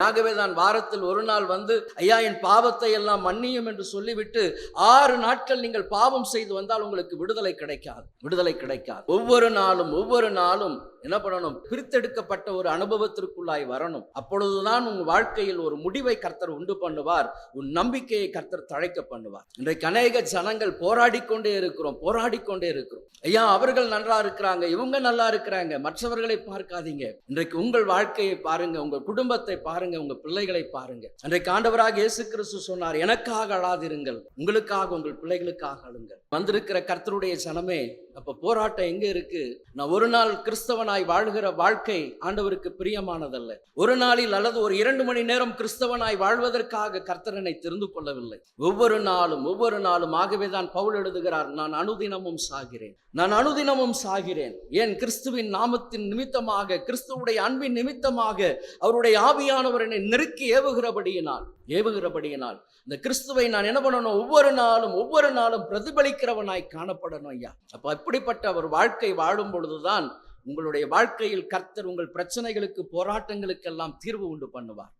ஆகவே தான் வாரத்தில் ஒரு நாள் வந்து ஐயா என் பாவத்தை எல்லாம் மன்னியும் என்று சொல்லிவிட்டு ஆறு நாட்கள் நீங்கள் பாவம் செய்து வந்தால் உங்களுக்கு விடுதலை கிடைக்காது விடுதலை கிடைக்காது. ஒவ்வொரு நாளும் ஒவ்வொரு நாளும் என்ன பண்ணணும்? பிரித்தெடுக்கப்பட்ட ஒரு அனுபவத்திற்குள்ளாய் வரணும். அப்பொழுதுதான் உன் வாழ்க்கையில் ஒரு முடிவை கர்த்தர் உண்டு பண்ணுவார். உன் நம்பிக்கையை கர்த்தர் தழைக்க பண்ணுவார். இன்றைக்கு அநேக ஜனங்கள் போராடி கொண்டே இருக்கிறோம் போராடி கொண்டே இருக்கிறோம். ஐயா அவர்கள் நல்லா இருக்கிறாங்க இவங்க நல்லா இருக்கிறாங்க மற்றவர்களை பார்க்காதீங்க. இன்றைக்கு உங்கள் வாழ்க்கையை பாருங்க உங்கள் குடும்பத்தை பாருங்க உங்க பிள்ளைகளை பாருங்க. அன்றைக்கு ஆண்டவராக இயேசு கிறிஸ்து சொன்னார் எனக்காக அழாதிருங்கள் உங்களுக்காக உங்கள் பிள்ளைகளுக்காக அழுங்கள். வந்திருக்கிற கர்த்தருடைய ஜனமே அப்ப போராட்டம் எங்க இருக்கு? நான் ஒரு நாள் கிறிஸ்தவனாய் வாழ்கிற வாழ்க்கை ஆண்டவருக்கு பிரியமானதல்ல. ஒரு நாளில் அல்லது ஒரு இரண்டு மணி நேரம் கிறிஸ்தவனாய் வாழ்வதற்காக கர்த்தரனை தெரிந்து கொள்ளவில்லை. ஒவ்வொரு நாளும் ஒவ்வொரு நாளும் ஆகவே தான் பவுல் எழுதுகிறார் நான் அனுதினமும் சாகிறேன். நான் அனுதினமும் சாகிறேன். ஏன் கிறிஸ்துவின் நாமத்தின் நிமித்தமாக கிறிஸ்துவுடைய அன்பின் நிமித்தமாக அவருடைய ஆவியானவர் என்னை நெருக்கி ஏவுகிறபடியினால் ஏவுகிறபடியினால் இந்த கிறிஸ்துவை நான் என்ன பண்ணணும்? ஒவ்வொரு நாளும் ஒவ்வொரு நாளும் பிரதிபலிக்கிறவனாய் காணப்படணும் ஐயா. அப்ப அப்படிப்பட்ட ஒரு வாழ்க்கை வாழும் பொழுதுதான் உங்களுடைய வாழ்க்கையில் கர்த்தர் உங்கள் பிரச்சனைகளுக்கு போராட்டங்களுக்கெல்லாம் தீர்வு உண்டு பண்ணுவார்.